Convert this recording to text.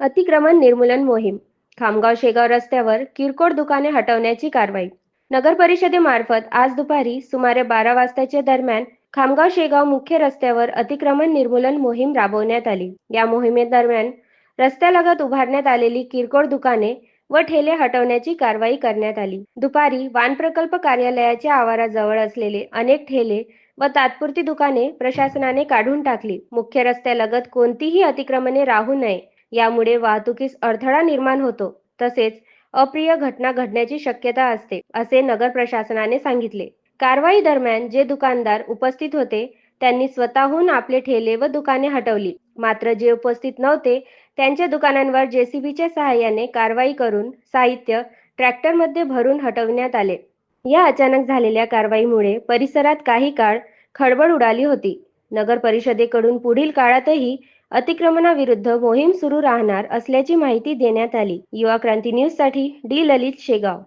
अतिक्रमण निर्मूलन मोहीम. खामगाव शेगाव रस्त्यावर किरकोळ दुकाने हटवण्याची कारवाई. नगर परिषदेमार्फत आज दुपारी सुमारे बारा वाजताच्या दरम्यान खामगाव शेगाव मुख्य रस्त्यावर अतिक्रमण निर्मूलन मोहीम राबवण्यात आली. या मोहिमेदरम्यान रस्त्यालगत उभारण्यात आलेली किरकोळ दुकाने व ठेले हटवण्याची कारवाई करण्यात आली. दुपारी वान प्रकल्प कार्यालयाच्या आवाराजवळ असलेले अनेक ठेले व तात्पुरती दुकाने प्रशासनाने काढून टाकली. मुख्य रस्त्यालगत कोणतीही अतिक्रमणे राहू नये यामुळे वाहतुकीस अडथळा निर्माण होतो. तसेच अप्रिय घटना घडण्याची शक्यता असते असे नगर प्रशासनाने सांगितले. कारवाई दरम्यान जे दुकानदार उपस्थित होते त्यांनी स्वतःहून आपले ठेले व दुकाने हटवली. मात्र जे उपस्थित नव्हते त्यांच्या दुकानांवर जेसीबीच्या सहाय्याने कारवाई करून साहित्य ट्रॅक्टरमध्ये भरून हटवण्यात आले. या अचानक झालेल्या कारवाईमुळे परिसरात काही काळ खळबळ उडाली होती. नगर परिषदेकडून पुढील काळातही अतिक्रमणाविरुद्ध मोहीम सुरू राहणार असल्याची माहिती देण्यात आली. युवा क्रांती न्यूजसाठी डी ललित शेगाव.